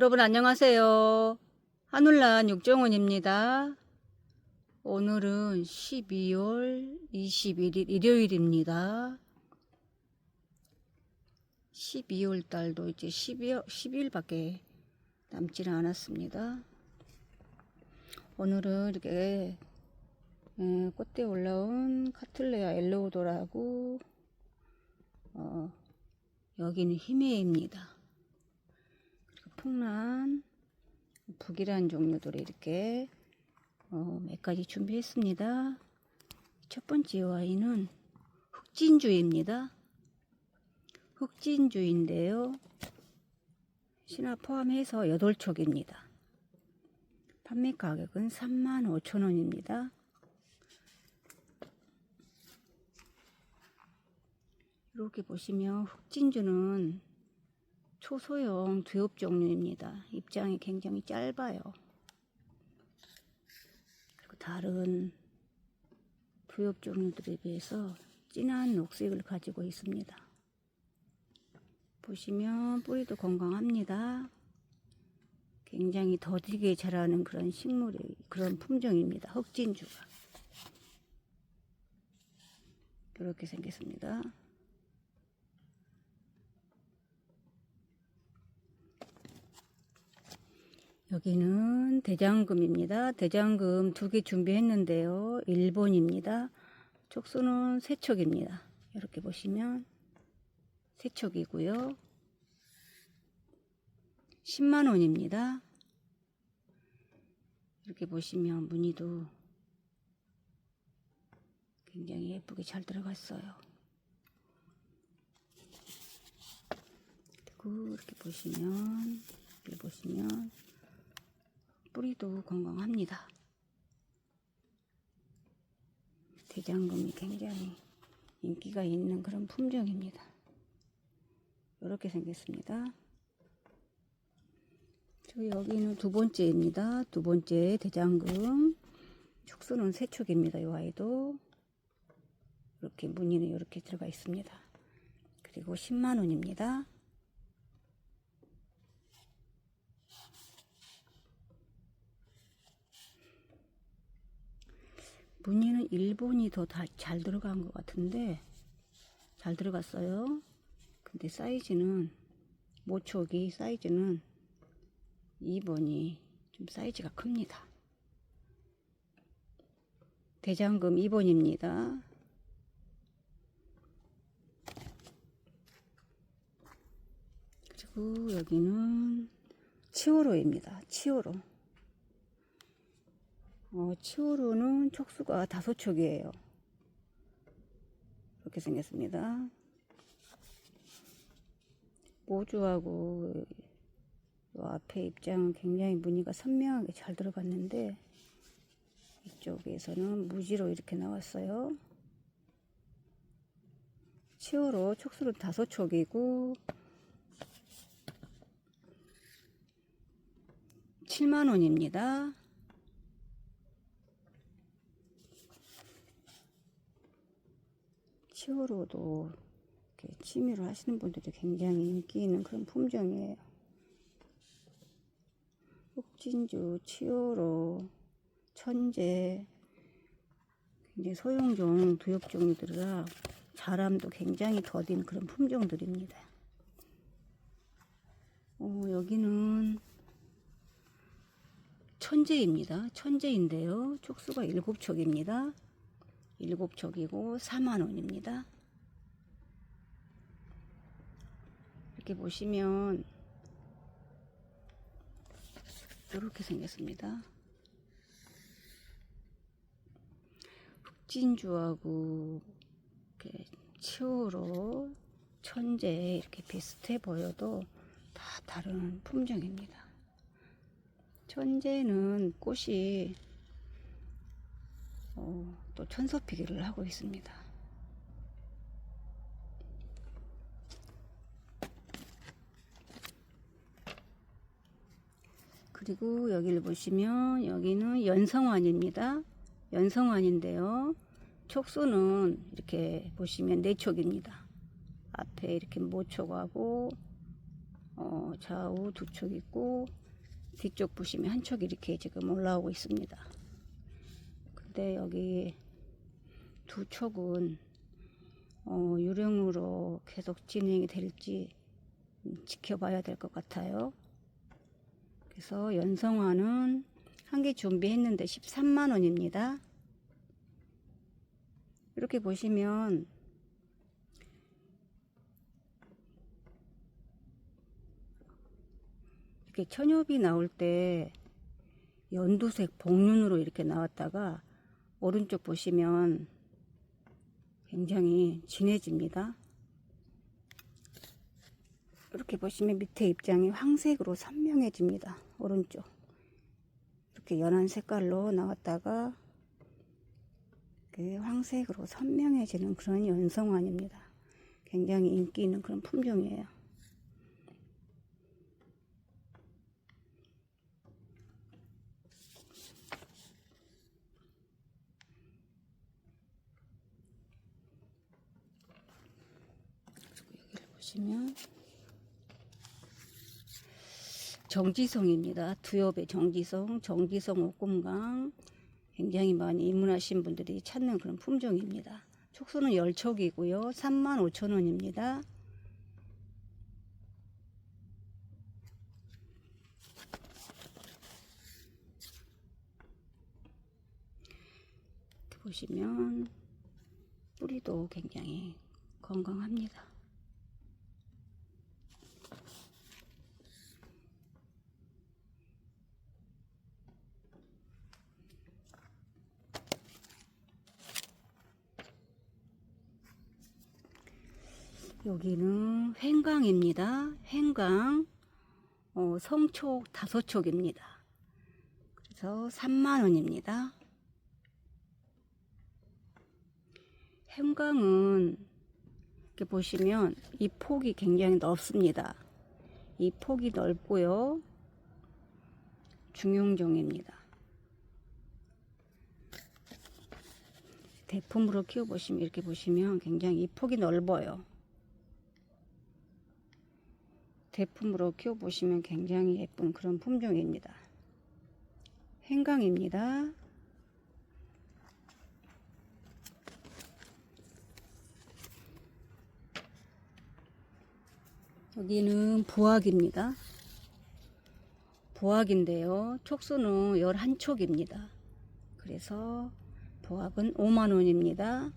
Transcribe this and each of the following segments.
여러분 안녕하세요. 한울란 육정원입니다. 오늘은 12월 21일 일요일입니다. 12월 달도 이제 12월, 10일밖에 남지는 않았습니다. 오늘은 이렇게 에, 꽃대 올라온 카틀레아 엘로우도라고 어, 여기는 히메입니다. 풍란, 북이란 종류들을 이렇게 어, 몇 가지 준비했습니다. 첫 번째 와인은 흑진주입니다. 흑진주인데요. 신화 포함해서 8촉입니다. 판매 가격은 35,000원입니다. 이렇게 보시면 흑진주는 초소형 두엽 종류입니다. 입장이 굉장히 짧아요. 그리고 다른 두엽 종류들에 비해서 진한 녹색을 가지고 있습니다. 보시면 뿌리도 건강합니다. 굉장히 더디게 자라는 그런 식물이 그런 품종입니다. 흑진주가 이렇게 생겼습니다. 여기는 대장금입니다. 대장금 두 개 준비했는데요. 일본입니다. 촉수는 세척입니다. 이렇게 보시면 세척이고요. 10만원입니다. 이렇게 보시면 무늬도 굉장히 예쁘게 잘 들어갔어요. 그리고 이렇게 보시면 이렇게 보시면 뿌리도 건강합니다. 대장금이 굉장히 인기가 있는 그런 품종입니다. 이렇게 생겼습니다. 저 여기는 두 번째입니다. 두 번째 대장금. 축수는 세촉입니다. 이 아이도. 이렇게 무늬는 이렇게 들어가 있습니다. 그리고 10만원입니다. 무늬는 일본이 더 잘 들어간 것 같은데 잘 들어갔어요. 근데 사이즈는 모촉이 사이즈는 2번이 좀 사이즈가 큽니다. 대장금 2번입니다. 그리고 여기는 치오로입니다. 치오로. 어, 치오로는 촉수가 다섯 촉이에요. 이렇게 생겼습니다. 모주하고 요 앞에 입장은 굉장히 무늬가 선명하게 잘 들어갔는데 이쪽에서는 무지로 이렇게 나왔어요. 치오로 촉수는 다섯 촉이고 7만원입니다. 치오로도 이렇게 취미로 하시는 분들이 굉장히 인기 있는 그런 품종이에요. 흑진주, 치오로, 천재, 굉장히 소형종, 두엽종들이라 자람도 굉장히 더딘 그런 품종들입니다. 어, 여기는 천재입니다. 천재인데요. 촉수가 일곱 촉입니다. 일곱 촉이고 4만원입니다. 이렇게 보시면 이렇게 생겼습니다. 흑진주하고 이렇게 치오로 천재 이렇게 비슷해 보여도 다 다른 품종입니다. 천재는 꽃이 어, 또 천서피기를 하고 있습니다. 그리고 여기를 보시면 여기는 연성환입니다. 연성환인데요. 촉수는 이렇게 보시면 네 촉입니다. 앞에 이렇게 모촉하고 어, 좌우 두 촉 있고 뒤쪽 보시면 한 촉이 이렇게 지금 올라오고 있습니다. 근데 여기 두 촉은 어, 유령으로 계속 진행이 될지 음, 지켜봐야 될 것 같아요. 그래서 연성화는 한 개 준비했는데 13만 원입니다. 이렇게 보시면 이렇게 천엽이 나올 때 연두색 복륜으로 이렇게 나왔다가 오른쪽 보시면 굉장히 진해집니다. 이렇게 보시면 밑에 입장이 황색으로 선명해집니다. 오른쪽 이렇게 연한 색깔로 나왔다가 이렇게 황색으로 선명해지는 그런 연성환입니다. 굉장히 인기 있는 그런 품종이에요. 보시면 정지성입니다. 두엽의 정지성, 정지성 옥금강 굉장히 많이 입문하신 분들이 찾는 그런 품종입니다. 촉수는 10촉이고요. 35,000원입니다. 이렇게 보시면 뿌리도 굉장히 건강합니다. 여기는 횡강입니다. 횡강 어, 성촉 다섯 촉입니다. 그래서 3만 원입니다. 횡강은 이렇게 보시면 이 폭이 굉장히 넓습니다. 이 폭이 넓고요. 중용종입니다. 대품으로 키워보시면 이렇게 보시면 굉장히 이 폭이 넓어요. 대품으로 키워보시면 굉장히 예쁜 그런 품종입니다. 행강입니다. 여기는 부학입니다. 부학인데요. 촉수는 11촉입니다. 그래서 부학은 5만원입니다.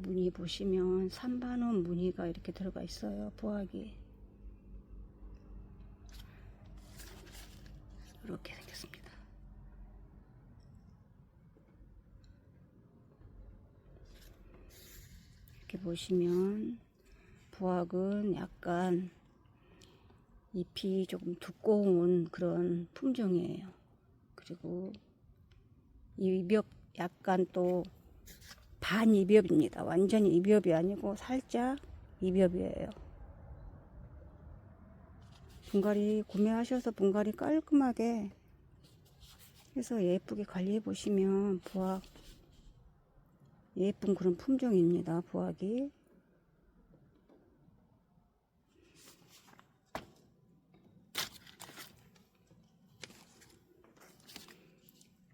무늬 보시면 3반원 무늬가 이렇게 들어가 있어요. 부학이. 이렇게 생겼습니다. 이렇게 보시면 부학은 약간 잎이 조금 두꺼운 그런 품종이에요. 그리고 이벽 약간 또 반이볏입니다. 완전히 이볏이 아니고 살짝 이볏이에요. 분갈이 구매하셔서 분갈이 깔끔하게 해서 예쁘게 관리해 보시면 부학 예쁜 그런 품종입니다. 부학이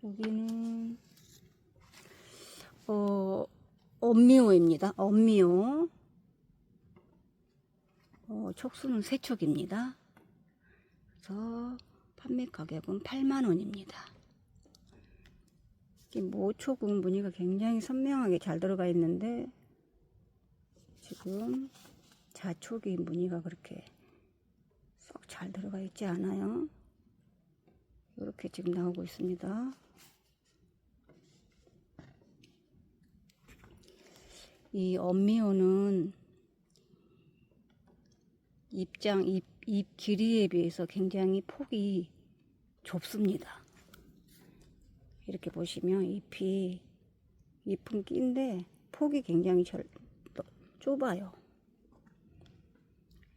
여기는 어, 엄미호입니다. 엄미호. 어, 촉수는 세 촉입니다. 그래서 판매 가격은 8만원입니다. 모촉은 무늬가 굉장히 선명하게 잘 들어가 있는데, 지금 자촉이 무늬가 그렇게 썩 잘 들어가 있지 않아요. 이렇게 지금 나오고 있습니다. 이 엄미호는 입장 잎, 잎 길이에 비해서 굉장히 폭이 좁습니다. 이렇게 보시면 잎이 잎은 낀데 폭이 굉장히 절, 좁아요.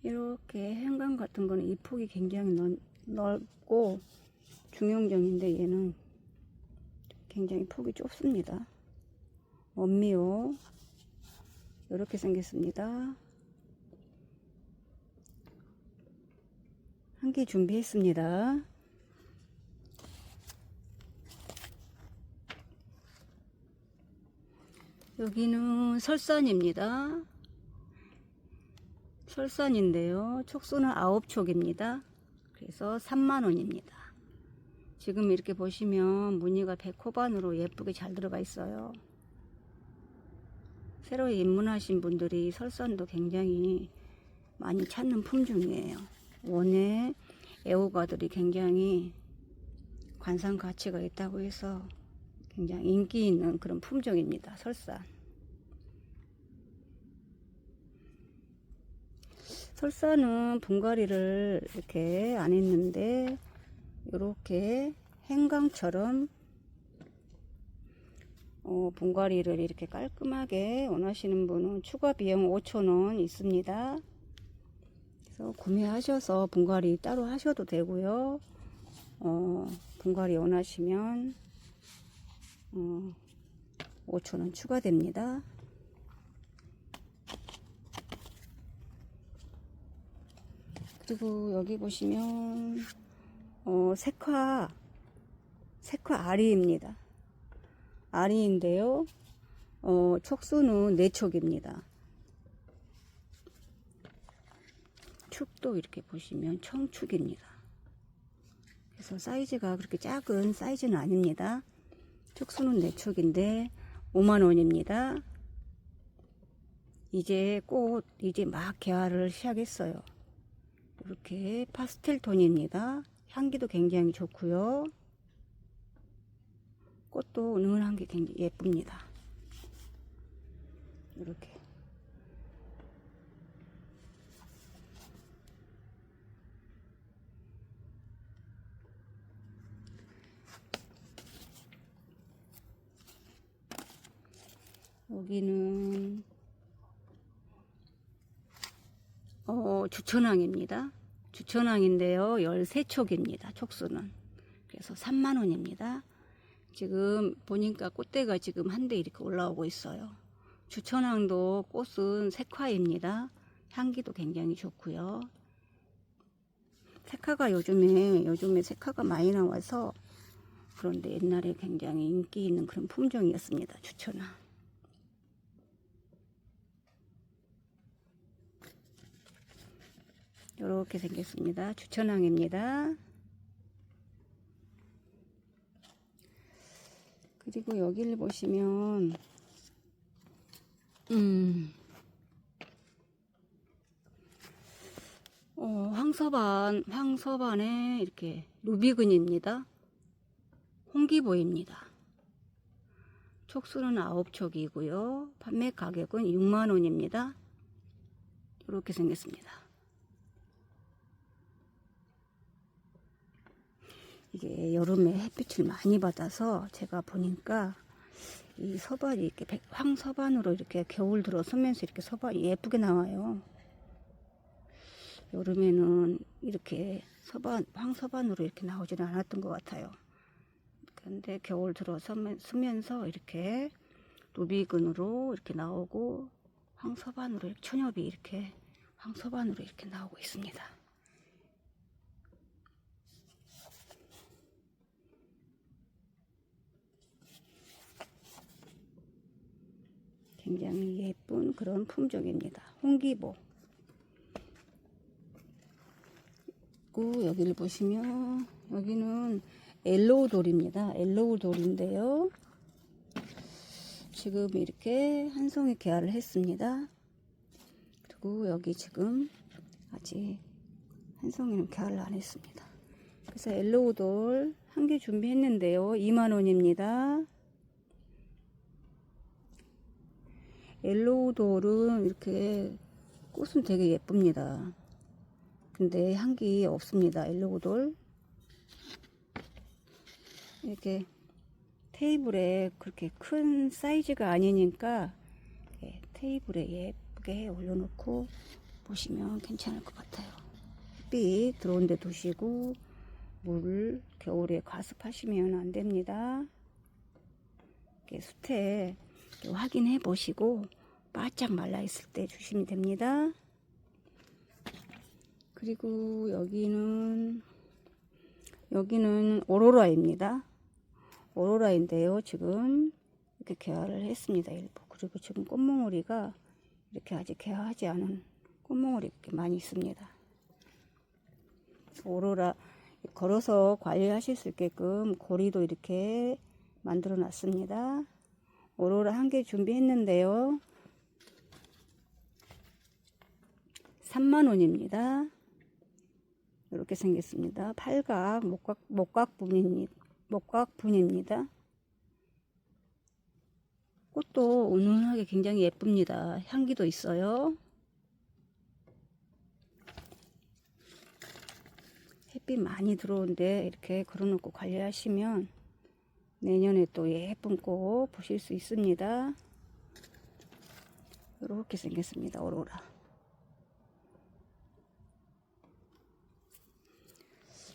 이렇게 행감 같은 거는 잎 폭이 굉장히 넓, 넓고 중형종인데 얘는 굉장히 폭이 좁습니다. 엄미호 이렇게 생겼습니다. 한 개 준비했습니다. 여기는 설산입니다. 설산인데요. 촉수는 9촉입니다. 그래서 3만원입니다. 지금 이렇게 보시면 무늬가 백호반으로 예쁘게 잘 들어가 있어요. 새로 입문하신 분들이 설산도 굉장히 많이 찾는 품종이에요. 원에 애호가들이 굉장히 관상 가치가 있다고 해서 굉장히 인기 있는 그런 품종입니다. 설산. 설산은 분갈이를 이렇게 안 했는데 이렇게 행강처럼 어, 분갈이를 이렇게 깔끔하게 원하시는 분은 추가 비용 5,000원 있습니다. 그래서 구매하셔서 분갈이 따로 하셔도 되고요. 어, 분갈이 원하시면 어, 5,000원 추가됩니다. 그리고 여기 보시면 어, 색화 색화 아리입니다. 아리인데요. 어, 촉수는 4촉입니다. 축도 이렇게 보시면 청축입니다. 그래서 사이즈가 그렇게 작은 사이즈는 아닙니다. 촉수는 4촉인데 5만원입니다. 이제 꽃 이제 막 개화를 시작했어요. 이렇게 파스텔 톤입니다. 향기도 굉장히 좋고요. 꽃도 은은한 게 굉장히 예쁩니다. 이렇게. 여기는 어, 주천왕입니다. 주천왕인데요. 13촉입니다. 촉수는. 그래서 3만원입니다. 지금 보니까 꽃대가 지금 한 대 이렇게 올라오고 있어요. 주천왕도 꽃은 색화입니다. 향기도 굉장히 좋고요. 색화가 요즘에 요즘에 색화가 많이 나와서 그런데 옛날에 굉장히 인기 있는 그런 품종이었습니다. 주천왕. 이렇게 생겼습니다. 주천왕입니다. 그리고 여기를 보시면 음, 어, 황서반 황서반에 이렇게 루비근입니다. 홍기보입니다. 촉수는 9촉이고요. 판매 가격은 6만원입니다. 이렇게 생겼습니다. 이게 여름에 햇빛을 많이 받아서 제가 보니까 이 서반이 이렇게 백- 황서반으로 이렇게 겨울 들어서면서 이렇게 서반이 예쁘게 나와요. 여름에는 이렇게 서반, 황서반으로 이렇게 나오지는 않았던 것 같아요. 근데 겨울 들어서면서 이렇게 루비근으로 이렇게 나오고 황서반으로 이렇게 천엽이 이렇게 황서반으로 이렇게 나오고 있습니다. 굉장히 예쁜 그런 품종입니다. 홍기보. 그리고 여기를 보시면 여기는 엘로우 돌입니다. 엘로우 돌인데요. 지금 이렇게 한 송이 개화를 했습니다. 그리고 여기 지금 아직 한 송이는 개화를 안 했습니다. 그래서 엘로우 돌 한 개 준비했는데요. 2만원입니다. 엘로우 돌은 이렇게 꽃은 되게 예쁩니다. 근데 향기 없습니다. 엘로우 돌. 이렇게 테이블에 그렇게 큰 사이즈가 아니니까 이렇게 테이블에 예쁘게 올려놓고 보시면 괜찮을 것 같아요. 햇빛 들어온 데 두시고 물 겨울에 과습하시면 안 됩니다. 이렇게 숲에 확인해 보시고 바짝 말라 있을 때 주시면 됩니다. 그리고 여기는 여기는 오로라입니다. 오로라인데요. 지금 이렇게 개화를 했습니다. 일부. 그리고 지금 꽃몽우리가 이렇게 아직 개화하지 않은 꽃몽우리 이렇게 많이 있습니다. 오로라 걸어서 관리하실 수 있게끔 고리도 이렇게 만들어 놨습니다. 오로라 한 개 준비했는데요. 3만원입니다. 이렇게 생겼습니다. 팔각, 목각, 목각분입니다. 목각분입니다. 꽃도 은은하게 굉장히 예쁩니다. 향기도 있어요. 햇빛 많이 들어오는데 이렇게 걸어놓고 관리하시면 내년에 또 예쁜 꽃 보실 수 있습니다. 이렇게 생겼습니다. 오로라.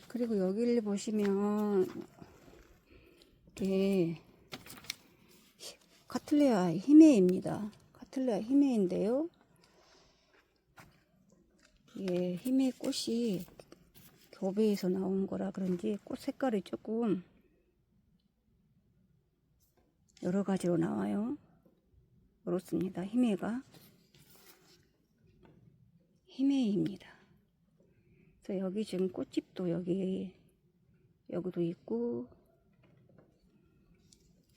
그리고 여기를 보시면 이게 카틀레아 히메입니다. 카틀레아 히메인데요. 이게 히메 꽃이 교배에서 나온 거라 그런지 꽃 색깔이 조금 여러 가지로 나와요. 그렇습니다. 히메가 히메입니다. 그래서 여기 지금 꽃집도 여기 여기도 있고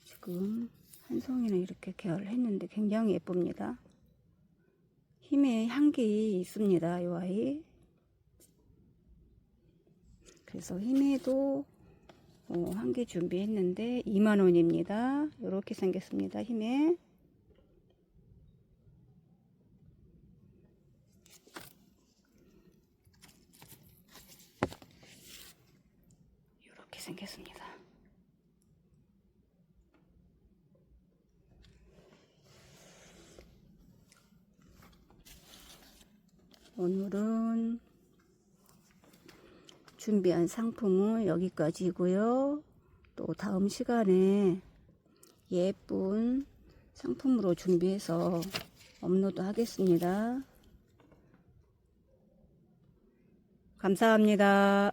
지금 한 송이는 이렇게 계열을 했는데 굉장히 예쁩니다. 힘의 향기 있습니다. 이 아이. 그래서 힘에도 어, 한 개 준비했는데 2만원입니다. 이렇게 생겼습니다. 힘에. 이렇게 생겼습니다. 오늘은 준비한 상품은 여기까지고요. 또 다음 시간에 예쁜 상품으로 준비해서 업로드 하겠습니다. 감사합니다.